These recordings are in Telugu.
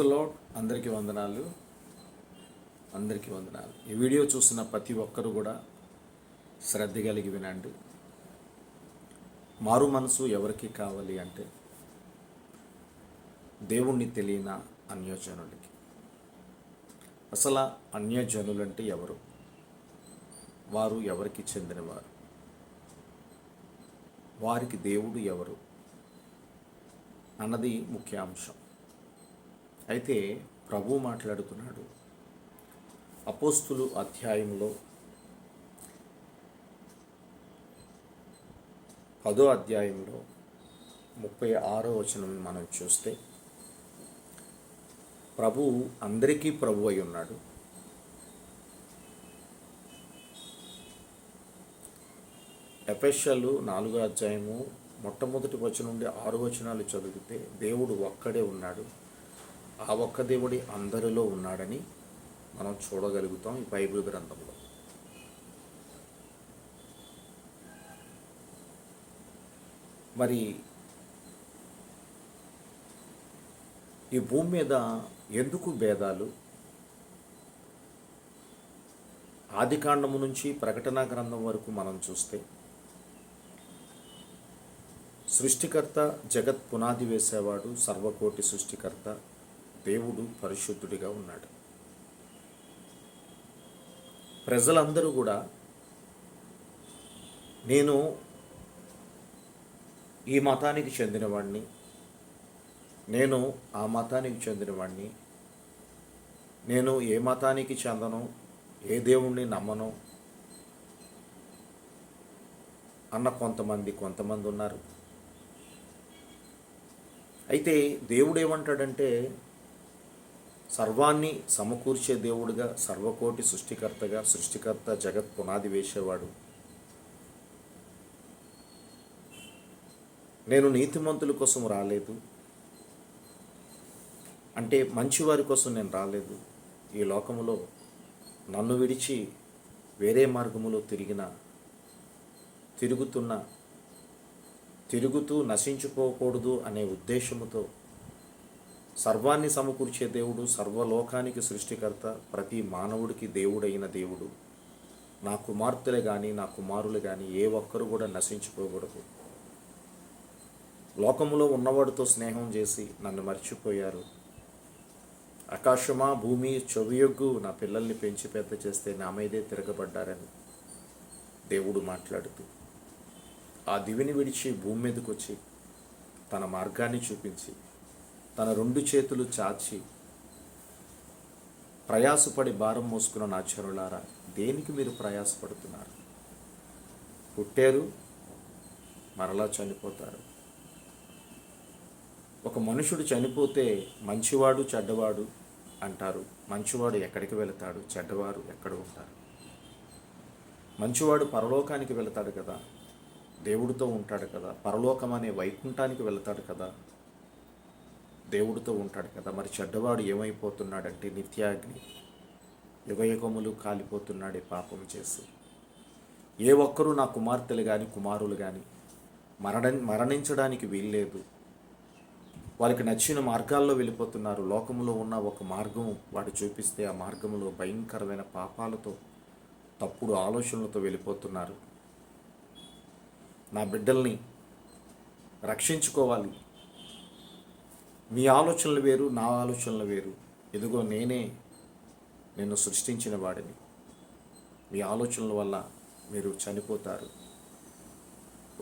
లో అందరికీ వందనాలు. అందరికీ వందనాలు. ఈ వీడియో చూసిన ప్రతి ఒక్కరు కూడా శ్రద్ధ కలిగి వినండి. మారు మనసు ఎవరికి కావాలి అంటే దేవుణ్ణి తెలియన అన్యజనులకి. అసలు అన్యజనులు అంటే ఎవరు? వారు ఎవరికి చెందినవారు? వారికి దేవుడు ఎవరు? అన్నది ముఖ్య అంశం అయితే ప్రభు మాట్లాడుతున్నాడు అపోస్తులు అధ్యాయంలో పదో అధ్యాయంలో ముప్పై ఆరో వచనం మనం చూస్తే ప్రభు అందరికీ ప్రభు అయి ఉన్నాడు. ఎఫెషలు నాలుగో అధ్యాయము మొట్టమొదటి వచనం నుండి ఆరు వచనాలు చదివితే దేవుడు ఒక్కడే ఉన్నాడు. ఆ ఒక్క దేవుడి అందరిలో ఉన్నాడని మనం చూడగలుగుతాం ఈ బైబిల్ గ్రంథంలో. మరి ఈ భూమి మీద ఎందుకు భేదాలు? ఆదికాండము నుంచి ప్రకటన గ్రంథం వరకు మనం చూస్తే సృష్టికర్త జగత్ పునాది వేసేవాడు సర్వకోటి సృష్టికర్త దేవుడు పరిశుద్ధుడిగా ఉన్నాడు. ప్రజలందరూ కూడా నేను ఈ మతానికి చెందినవాడిని నేను ఆ మతానికి చెందినవాడిని నేను ఏ మతానికి చెందను ఏ దేవుణ్ణి నమ్మను అన్న కొంతమంది కొంతమంది ఉన్నారు. అయితే దేవుడు ఏమంటాడంటే సర్వాన్ని సమకూర్చే దేవుడుగా సర్వకోటి సృష్టికర్తగా సృష్టికర్త జగత్ పునాది వేసేవాడు. నేను నీతిమంతుల కోసం రాలేదు. అంటే మంచివారి కోసం నేను రాలేదు. ఈ లోకములో నన్ను విడిచి వేరే మార్గములో తిరిగిన తిరుగుతున్న తిరుగుతూ నశించుకోకూడదు అనే ఉద్దేశముతో సర్వాన్ని సమకూర్చే దేవుడు సర్వలోకానికి సృష్టికర్త ప్రతి మానవుడికి దేవుడైన దేవుడు. నా కుమార్తెలే కానీ నా కుమారులు కానీ ఏ ఒక్కరు కూడా నశించుకోకూడదు లోకములో ఉన్నవాడితో స్నేహం చేసి నన్ను మర్చిపోయారు. ఆకాశమా భూమి చెవియొగ్గు నా పిల్లల్ని పెంచి పెద్ద చేస్తే నా మీదే తిరగబడ్డారని దేవుడు మాట్లాడుతూ ఆ దివిని విడిచి భూమి మీదకి వచ్చి తన మార్గాన్ని చూపించి తన రెండు చేతులు చాచి ప్రయాసపడి భారం మోసుకున్న నాచరులారా దేనికి మీరు ప్రయాసపడుతున్నారు? పుట్టారు మరలా చనిపోతారు. ఒక మనుషుడు చనిపోతే మంచివాడు చెడ్డవాడు అంటారు. మంచివాడు ఎక్కడికి వెళతాడు? చెడ్డవారు ఎక్కడ ఉంటారు. మంచివాడు పరలోకానికి వెళతాడు కదా? దేవుడితో ఉంటాడు కదా? పరలోకం అనే వైకుంఠానికి వెళతాడు కదా? దేవుడితో ఉంటాడు కదా. మరి చెడ్డవాడు ఏమైపోతున్నాడంటే నిత్యాగ్ని. యుగయుగములు కాలిపోతున్నాడే పాపం చేసి. ఏ ఒక్కరూ నా కుమార్తెలు కానీ కుమారులు కానీ మరణ మరణించడానికి వీల్లేదు. వాళ్ళకి నచ్చిన మార్గాల్లో వెళ్ళిపోతున్నారు. లోకములో ఉన్న ఒక మార్గం వాడు చూపిస్తే ఆ మార్గంలో భయంకరమైన పాపాలతో తప్పుడు ఆలోచనలతో వెళ్ళిపోతున్నారు. నా బిడ్డల్ని రక్షించుకోవాలి. మీ ఆలోచనలు వేరు నా ఆలోచనలు వేరు. ఎదుగో నేనే నిన్ను సృష్టించిన వాడిని. మీ ఆలోచనల వల్ల మీరు చనిపోతారు.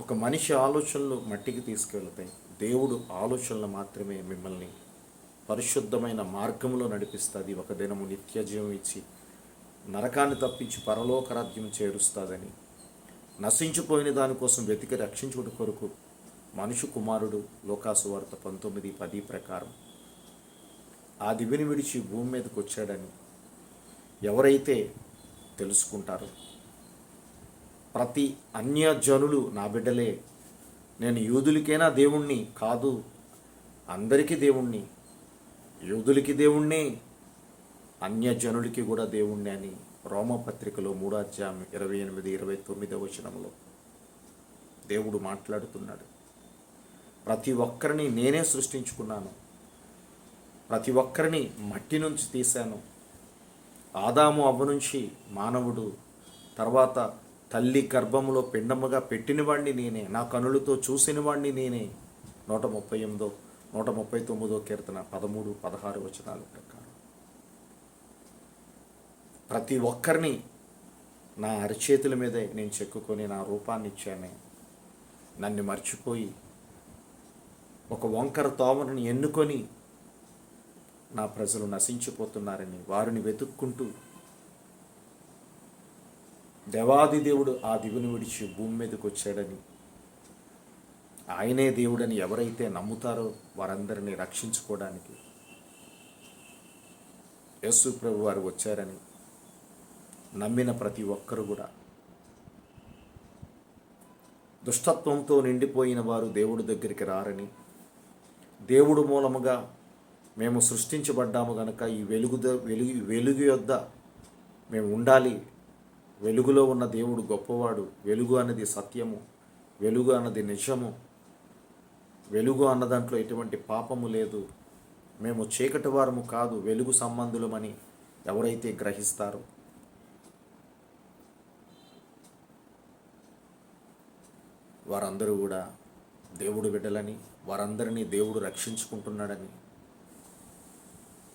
ఒక మనిషి ఆలోచనలు మట్టికి తీసుకెళ్తాయి. దేవుడు ఆలోచనలు మాత్రమే మిమ్మల్ని పరిశుద్ధమైన మార్గంలో నడిపిస్తుంది. ఒక దినము నిత్య జీవం ఇచ్చి నరకాన్ని తప్పించి పరలోకరాజ్యం చేరుస్తుందని నశించిపోయిన దానికోసం వెతికి రక్షించుట కొరకు మనుషు కుమారుడు లోకాసువార్త పంతొమ్మిది పది ప్రకారం. ఆ దివిని విడిచి భూమి మీదకి వచ్చాడని ఎవరైతే తెలుసుకుంటారో ప్రతి అన్యజనులు నా బిడ్డలే నేను యూదులకైనా దేవుణ్ణి కాదు అందరికీ దేవుణ్ణి యూదులకి దేవుణ్ణి అన్యజనులకి కూడా దేవుణ్ణి అని రోమపత్రికలో మూడాధ్యాయం ఇరవై ఎనిమిది ఇరవై తొమ్మిదవ వచనంలో దేవుడు మాట్లాడుతున్నాడు. ప్రతి ఒక్కరిని నేనే సృష్టించుకున్నాను. ప్రతి ఒక్కరిని మట్టి నుంచి తీశాను. ఆదాము అవ్వ నుంచి మానవుడు తర్వాత తల్లి గర్భములో పిండముగా పెట్టినవాడిని నేనే నా కనులతో చూసినవాడిని నేనే. నూట ముప్పై ఎనిమిదో నూట ముప్పై తొమ్మిదో కీర్తన పదమూడు పదహారు వచనాలు ప్రకారం. ప్రతి ఒక్కరిని నా అరిచేతుల మీదే నేను చెక్కుకొని నా రూపాన్ని ఇచ్చానే. నన్ను మర్చిపోయి ఒక వంకర తోమని ఎన్నుకొని నా ప్రజలు నశించిపోతున్నారని వారిని వెతుక్కుంటూ దేవాది దేవుడు ఆ దివిని విడిచి భూమి మీదకి వచ్చాడని ఆయనే దేవుడని ఎవరైతే నమ్ముతారో వారందరినీ రక్షించుకోవడానికి యేసు ప్రభు వారు వచ్చారని నమ్మిన ప్రతి ఒక్కరు కూడా దుష్టత్వంతో నిండిపోయిన వారు దేవుడి దగ్గరికి రారని దేవుడు మూలముగా మేము సృష్టించబడ్డాము గనక ఈ వెలుగు ద- వెలుగు వెలుగు యొద్ద మేము ఉండాలి. వెలుగులో ఉన్న దేవుడు గొప్పవాడు. వెలుగు అన్నది సత్యము. వెలుగు అన్నది నిజము. వెలుగు అన్న దాంట్లో ఎటువంటి పాపము లేదు. మేము చీకటి వారము కాదు వెలుగు సంబంధులమని ఎవరైతే గ్రహిస్తారో. వారందరూ కూడా దేవుడు బిడ్డలని వారందరినీ దేవుడు రక్షించుకుంటున్నాడని.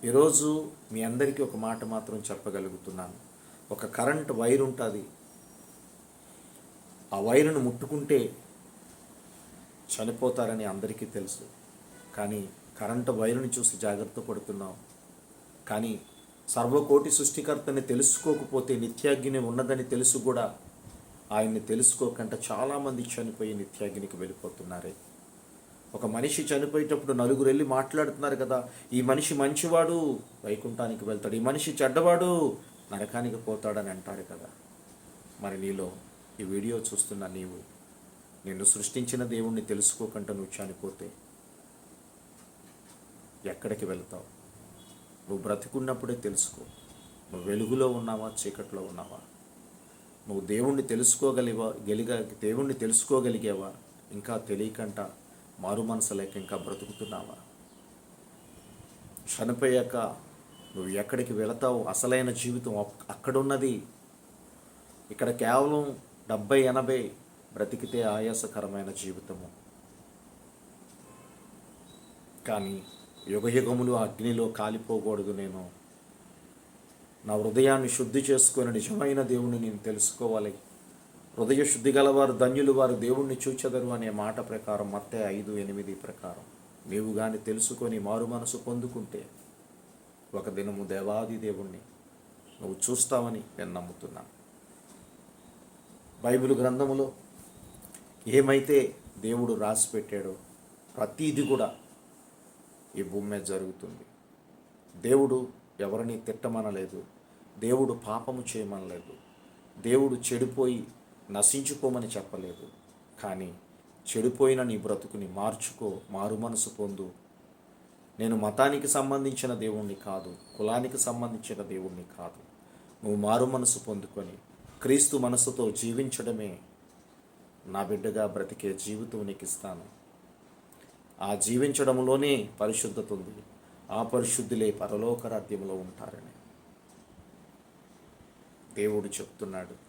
ఈరోజు మీ అందరికీ ఒక మాట మాత్రం చెప్పగలుగుతున్నాను. ఒక కరెంట్ వైర్ ఉంటుంది. ఆ వైరును ముట్టుకుంటే చనిపోతారని అందరికీ తెలుసు. కానీ కరెంటు వైరుని చూసి జాగ్రత్త పడుతున్నాం. కానీ సర్వకోటి సృష్టికర్తని తెలుసుకోకపోతే నిత్యాగ్ని ఉన్నదని తెలుసు కూడా. ఆయన్ని తెలుసుకోకుండా చాలామంది చనిపోయి నిత్యాగ్నికి వెళ్ళిపోతున్నారే. ఒక మనిషి చనిపోయేటప్పుడు నలుగురు వెళ్ళి మాట్లాడుతున్నారు కదా ఈ మనిషి మంచివాడు వైకుంఠానికి వెళ్తాడు. ఈ మనిషి చెడ్డవాడు నరకానికి పోతాడని అంటారు కదా. మరి నీలో ఈ వీడియో చూస్తున్న నీవు నిన్ను సృష్టించిన దేవుణ్ణి తెలుసుకోకుండా నువ్వు చనిపోతే ఎక్కడికి వెళ్తావు? నువ్వు బ్రతికున్నప్పుడే తెలుసుకో. నువ్వు వెలుగులో ఉన్నావా చీకట్లో ఉన్నావా? నువ్వు దేవుణ్ణి తెలుసుకోగలివా గెలిగా దేవుణ్ణి తెలుసుకోగలిగావా? ఇంకా తెలియకంట మారు మనసు లేక ఇంకా బ్రతుకుతున్నావా? చనిపోయాక నువ్వు ఎక్కడికి వెళతావు? అసలైన జీవితం అక్కడున్నది. ఇక్కడ కేవలం డెబ్బై ఎనభై బ్రతికితే ఆయాసకరమైన జీవితము. కానీ యుగయుగములు అగ్నిలో కాలిపోకూడదు నేను. నా హృదయాన్ని శుద్ధి చేసుకొని నిజమైన దేవుని నేను తెలుసుకోవాలి. హృదయ శుద్ధి గలవారు ధన్యులు వారు దేవుణ్ణి చూచెదరు అనే మాట ప్రకారం మత్తే ఐదు ఎనిమిది ప్రకారం. నీవు కానీ తెలుసుకొని మారు మనసు పొందుకుంటే ఒక దినము దేవాది దేవుణ్ణి నువ్వు చూస్తావని నేను నమ్ముతున్నాను బైబిల్ గ్రంథములో ఏమైతే దేవుడు రాసి పెట్టాడో ప్రతీది కూడా ఈ భూమి మీద జరుగుతుంది. దేవుడు ఎవరిని తిట్టమనలేదు. దేవుడు పాపము చేయమనలేదు. దేవుడు చెడిపోయి నశించుకోమని చెప్పలేదు. కానీ చెడిపోయిన నీ బ్రతుకుని మార్చుకో మారు మనసు పొందు. నేను మతానికి సంబంధించిన దేవుణ్ణి కాదు కులానికి సంబంధించిన దేవుణ్ణి కాదు. నువ్వు మారు మనసు పొందుకొని క్రీస్తు మనసుతో జీవించడమే నా బిడ్డగా బ్రతికే జీవితం నీకు ఇస్తాను ఆ జీవించడంలోనే పరిశుద్ధత ఉంది. ఆ పరిశుద్ధులే పరలోకరాధ్యంలో ఉంటారని దేవుడు చెప్తున్నాడు.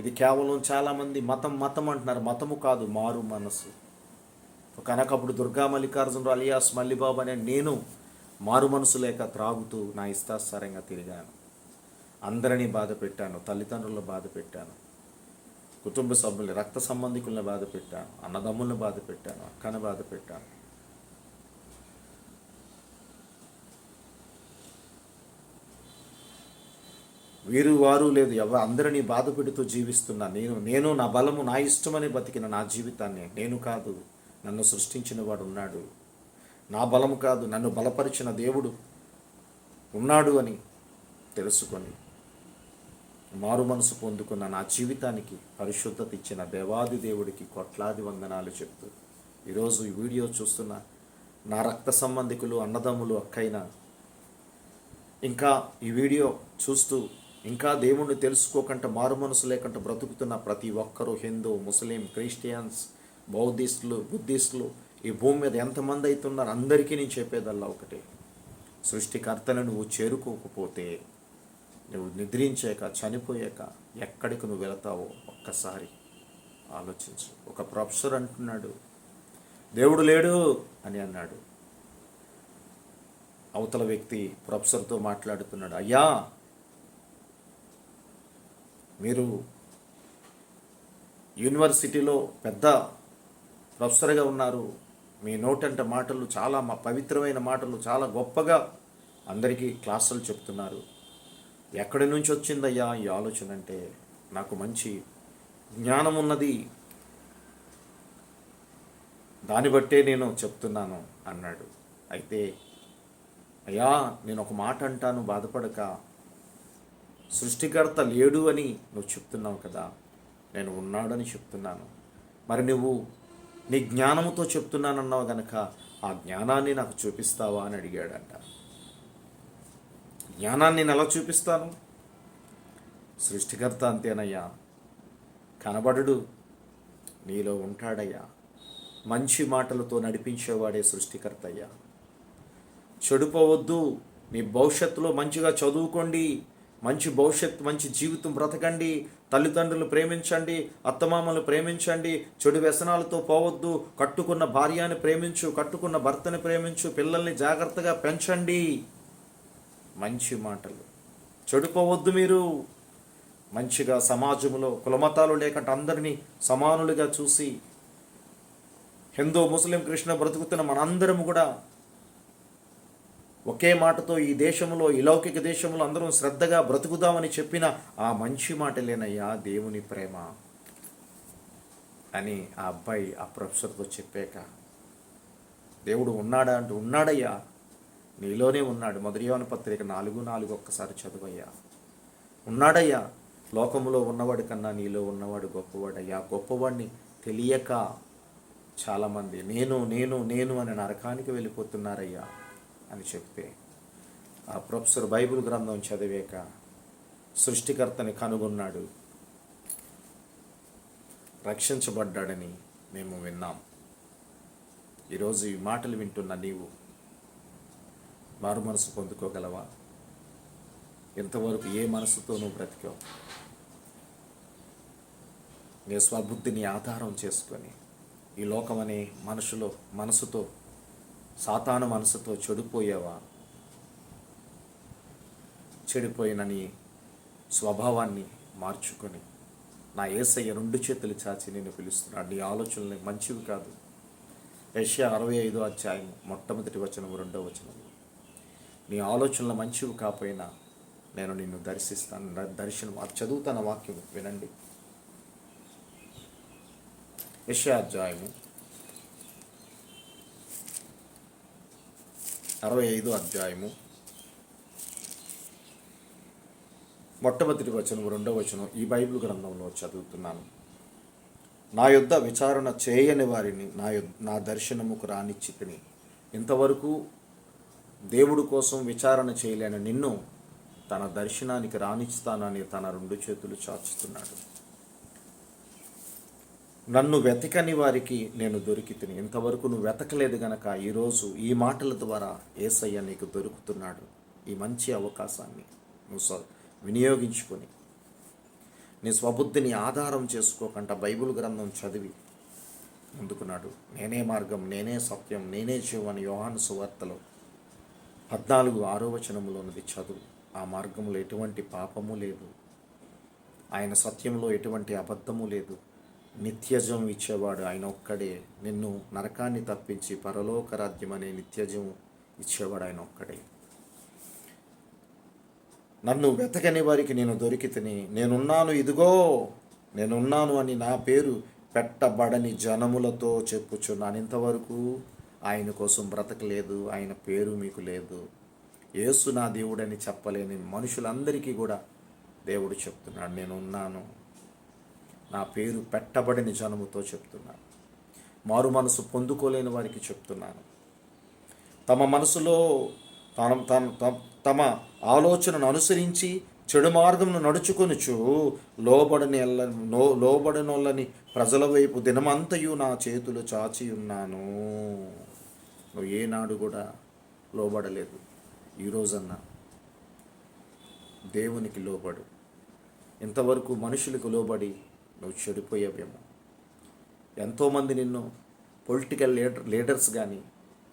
ఇది కేవలం చాలామంది మతం మతం అంటున్నారు. మతము కాదు మారు మనసు కనకప్పుడు దుర్గా మల్లికార్జునరావు అలియాస్ మల్లిబాబు అనే నేను మారు మనసు లేక త్రాగుతూ నా ఇష్టాసారంగా తిరిగాను. అందరినీ బాధ పెట్టాను తల్లిదండ్రులను బాధ పెట్టాను కుటుంబ సభ్యుల్ని రక్త సంబంధికులను బాధ పెట్టాను అన్నదమ్ములను బాధ పెట్టాను అక్కను బాధ పెట్టాను. వీరు వారు లేదు. ఎవ అందరినీ బాధ పెడుతూ జీవిస్తున్నా. నేను నేను నా బలము నా ఇష్టమని బతికిన నా జీవితాన్ని నేను కాదు. నన్ను సృష్టించిన వాడు ఉన్నాడు. నా బలము కాదు. నన్ను బలపరిచిన దేవుడు ఉన్నాడు అని తెలుసుకొని మారు మనసు పొందుకున్న నా జీవితానికి పరిశుద్ధత ఇచ్చిన దేవాది దేవుడికి కొట్లాది వందనాలు చెప్తూ ఈరోజు ఈ వీడియో చూస్తున్న నా రక్త సంబంధికులు అన్నదమ్ములు అక్కైన ఇంకా ఈ వీడియో చూస్తూ ఇంకా దేవుణ్ణి తెలుసుకోకుండా మారు మనసు లేకుండా బ్రతుకుతున్న ప్రతి ఒక్కరూ హిందూ ముస్లిం క్రిస్టియన్స్ బౌద్ధిస్టులు బుద్ధిస్టులు ఈ భూమి మీద ఎంతమంది అవుతున్నారు అందరికీ నేను చెప్పేదల్లా ఒకటే. సృష్టికర్తలను నువ్వు చేరుకోకపోతే నువ్వు నిద్రించాక చనిపోయాక ఎక్కడికి నువ్వు వెళతావో ఒక్కసారి ఆలోచించు. ఒక ప్రొఫెసర్ అంటున్నాడు దేవుడు లేడు అని అన్నాడు. అవతల వ్యక్తి ప్రొఫెసర్తో మాట్లాడుతున్నాడు అయ్యా మీరు యూనివర్సిటీలో పెద్ద ప్రొఫెసర్గా ఉన్నారు. మీ నోటంట మాటలు చాలా మా పవిత్రమైన మాటలు చాలా గొప్పగా అందరికీ క్లాసులు చెప్తున్నారు. ఎక్కడి నుంచి వచ్చిందయ్యా ఈ ఆలోచన అంటే నాకు మంచి జ్ఞానం ఉన్నది. దాన్ని బట్టే నేను చెప్తున్నాను అన్నాడు. అయితే అయ్యా నేను ఒక మాట అంటాను బాధపడక. సృష్టికర్త లేడు అని నువ్వు చెప్తున్నావు కదా నేను ఉన్నాడని చెప్తున్నాను. మరి నువ్వు నీ జ్ఞానముతో చెప్తున్నానన్నావు గనక ఆ జ్ఞానాన్ని నాకు చూపిస్తావా అని అడిగాడంట. జ్ఞానాన్ని నేను ఎలా చూపిస్తాను? సృష్టికర్త అంతేనయ్యా. కనబడుడు నీలో ఉంటాడయ్యా. మంచి మాటలతో నడిపించేవాడే సృష్టికర్త అయ్యా చెడిపోవద్దు మీ భవిష్యత్తులో మంచిగా చదువుకోండి మంచి భవిష్యత్తు మంచి జీవితం బ్రతకండి. తల్లిదండ్రులు ప్రేమించండి అత్తమామలు ప్రేమించండి. చెడు వ్యసనాలతో పోవద్దు. కట్టుకున్న భార్యని ప్రేమించు కట్టుకున్న భర్తని ప్రేమించు పిల్లల్ని జాగ్రత్తగా పెంచండి. మంచి మాటలు. చెడిపోవద్దు మీరు. మంచిగా సమాజంలో కులమతాలు లేకుండా అందరినీ సమానులుగా చూసి హిందూ ముస్లిం కృష్ణ బ్రతుకుతున్న మనందరం కూడా ఒకే మాటతో ఈ దేశంలో ఈ లౌకిక దేశంలో అందరం శ్రద్ధగా బ్రతుకుదామని చెప్పిన ఆ మంచి మాటలేనయ్యా దేవుని ప్రేమ. అని ఆ అబ్బాయి ఆ ప్రొఫెసర్తో చెప్పాక దేవుడు ఉన్నాడా అంటే ఉన్నాడయ్యా. నీలోనే ఉన్నాడు. మొదటియోన పత్రిక నాలుగు నాలుగు ఒక్కసారి చదువయ్యా. ఉన్నాడయ్యా. లోకంలో ఉన్నవాడి కన్నా నీలో ఉన్నవాడు గొప్పవాడయ్యా. గొప్పవాడిని తెలియక చాలామంది నేను నేను నేను అని నరకానికి వెళ్ళిపోతున్నారయ్యా. అని చెప్తే ఆ ప్రొఫెసర్ బైబిల్ గ్రంథం చదివాక సృష్టికర్తని కనుగొన్నాడు. రక్షించబడ్డాడని మేము విన్నాం. ఈరోజు ఈ మాటలు వింటున్న నీవు మారు మనసు పొందుకోగలవా? ఇంతవరకు ఏ మనసుతో నువ్వు బ్రతికావు. నీ స్వబుద్ధిని ఆధారం చేసుకొని ఈ లోకమనే మనసులో మనుషులో మనసుతో సాతాను మనసుతో చెడిపోయావా? చెడిపోయిన నీ స్వభావాన్ని మార్చుకొని నా ఏసయ్య రెండు చేతులు చాచి నేను పిలుస్తున్నాడు. నీ ఆలోచనలు మంచివి కాదు. యష్యా అరవై ఐదో అధ్యాయం మొట్టమొదటి వచనం రెండో వచనం నీ ఆలోచనలు మంచివి కాకపోయినా నేను నిన్ను దర్శిస్తాను. దర్శనం అది చదువుతాన వాక్యం వినండి. యష్యా అరవై ఐదు అధ్యాయము. మొట్టమొదటి వచనం రెండవ వచనం ఈ బైబిల్ గ్రంథంలో చదువుతున్నాను. నా యొద్ద విచారణ చేయని వారిని నా నా దర్శనముకు రానిచ్చితిని. ఇంతవరకు దేవుడు కోసం విచారణ చేయలేని నిన్ను తన దర్శనానికి రాణిస్తానని తన రెండు చేతులు చాచుతున్నాడు. నన్ను వెతకని వారికి నేను దొరికి తిని ఇంతవరకు నువ్వు వెతకలేదు గనక ఈరోజు ఈ మాటల ద్వారా ఏసయ్య నీకు దొరుకుతున్నాడు. ఈ మంచి అవకాశాన్ని నువ్వు స వినియోగించుకొని నీ స్వబుద్ధిని ఆధారం చేసుకోకుండా బైబిల్ గ్రంథం చదివి ముందుకున్నాడు. నేనే మార్గం నేనే సత్యం నేనే జీవన్ యోహాను సువార్తలో పద్నాలుగు ఆరో వచనంలోనిది చదువు. ఆ మార్గంలో ఎటువంటి పాపము లేదు. ఆయన సత్యంలో ఎటువంటి అబద్ధము లేదు. నిత్యజం ఇచ్చేవాడు ఆయన ఒక్కడే. నిన్ను నరకాన్ని తప్పించి పరలోక రాజ్యం అనే నిత్యజం ఇచ్చేవాడు ఆయన ఒక్కడే. నన్ను వెతకని వారికి నేను దొరికితని. నేనున్నాను ఇదిగో నేనున్నాను అని నా పేరు పెట్టబడని జనములతో చెప్పుచున్నాను ఇంతవరకు ఆయన కోసం బ్రతకలేదు ఆయన పేరు మీకు లేదు. యేసు నా దేవుడని చెప్పలేని మనుషులందరికీ కూడా దేవుడు చెప్తున్నాడు నేను ఉన్నాను నా పేరు పెట్టబడిన జనముతో చెప్తున్నాను. మారు మనసు పొందుకోలేని వారికి చెప్తున్నాను. తమ మనసులో తన తన తమ- తమ ఆలోచనను అనుసరించి చెడు మార్గమును నడుచుకొనుచు లోబడని ఎల్ల నో లోబడనొల్లని ప్రజల వైపు దినమంతయు నా చేతులు చాచి ఉన్నాను. నువ్వు ఏనాడు కూడా లోబడలేదు. ఈరోజన్నా దేవునికి లోబడు. ఇంతవరకు మనుషులకు లోబడి నువ్వు చెడిపోయేవేమో ఎంతోమంది నిన్ను పొలిటికల్ లీడర్ లీడర్స్ కానీ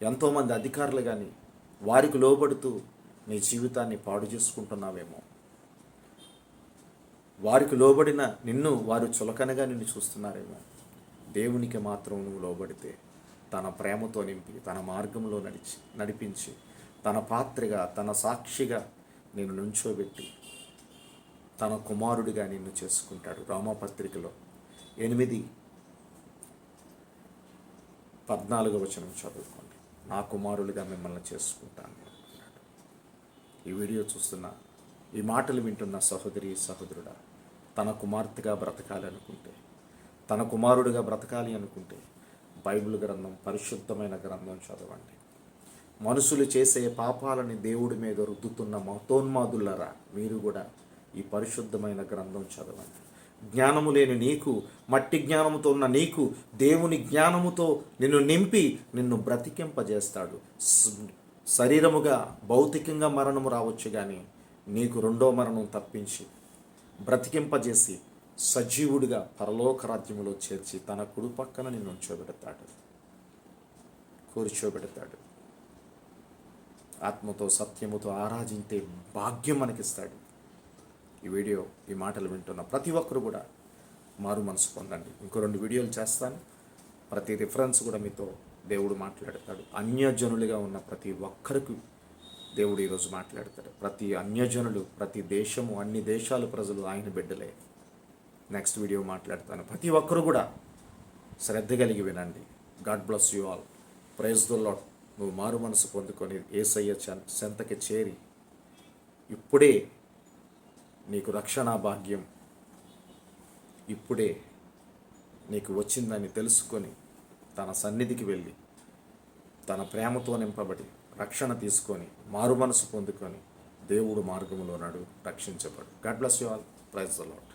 ఎంతోమంది అధికారులు కానీ వారికి లోబడుతూ నీ జీవితాన్ని పాడు చేసుకుంటున్నావేమో. వారికి లోబడిన నిన్ను వారు చులకనగా నిన్ను చూస్తున్నారేమో. దేవునికి మాత్రం నువ్వు లోబడితే తన ప్రేమతో నింపి తన మార్గంలో నడిచి నడిపించి తన పాత్రగా తన సాక్షిగా నేను నుంచోబెట్టి తన కుమారుడిగా నిన్ను చేసుకుంటాడు. రామపత్రికలో ఎనిమిది పద్నాలుగో వచనం చదువుకోండి. నా కుమారుడిగా మిమ్మల్ని చేసుకుంటాను అంటున్నాడు. ఈ వీడియో చూస్తున్న ఈ మాటలు వింటున్న సహోదరి సహోదరుడా తన కుమార్తెగా బ్రతకాలి అనుకుంటే తన కుమారుడిగా బ్రతకాలి అనుకుంటే బైబిల్ గ్రంథం పరిశుద్ధమైన గ్రంథం చదవండి. మనుషులు చేసే పాపాలని దేవుడి మీద రుద్దుతున్న మతోన్మాదులరా మీరు కూడా ఈ పరిశుద్ధమైన గ్రంథం చదవండి. జ్ఞానము లేని నీకు మట్టి జ్ఞానముతో ఉన్న నీకు దేవుని జ్ఞానముతో నిన్ను నింపి నిన్ను బ్రతికింపజేస్తాడు. శరీరముగా భౌతికంగా మరణము రావచ్చు కానీ నీకు రెండో మరణం తప్పించి బ్రతికింపజేసి సజీవుడిగా పరలోక రాజ్యములో చేర్చి తన కుడి పక్కన నిన్ను ఉంచోబెడతాడు. కూర్చోబెడతాడు. ఆత్మతో సత్యముతో ఆరాధించే భాగ్యం మనకిస్తాడు. ఈ వీడియో ఈ మాటలు వింటున్న ప్రతి ఒక్కరు కూడా మారు మనసు పొందండి. ఇంకో రెండు వీడియోలు చేస్తాను. ప్రతి రిఫరెన్స్ కూడా మీతో దేవుడు మాట్లాడతాడు. అన్యజనులుగా ఉన్న ప్రతి ఒక్కరికి దేవుడు ఈరోజు మాట్లాడతాడు. ప్రతి అన్యజనులు ప్రతి దేశము అన్ని దేశాల ప్రజలు ఆయన బిడ్డలే. నెక్స్ట్ వీడియో మాట్లాడతాను. ప్రతి ఒక్కరు కూడా శ్రద్ధ కలిగి వినండి. God bless you all praise the lord నువ్వు మారు మనసు పొందుకొని ఏసయ్య చెంతకి చేరి ఇప్పుడే నీకు రక్షణ భాగ్యం ఇప్పుడే నీకు వచ్చిందని తెలుసుకొని తన సన్నిధికి వెళ్ళి తన ప్రేమతో నింపబడి రక్షణ తీసుకొని మారు మనసు పొందుకొని దేవుడు మార్గంలో నడు రక్షించబడు. God bless you all praise the lord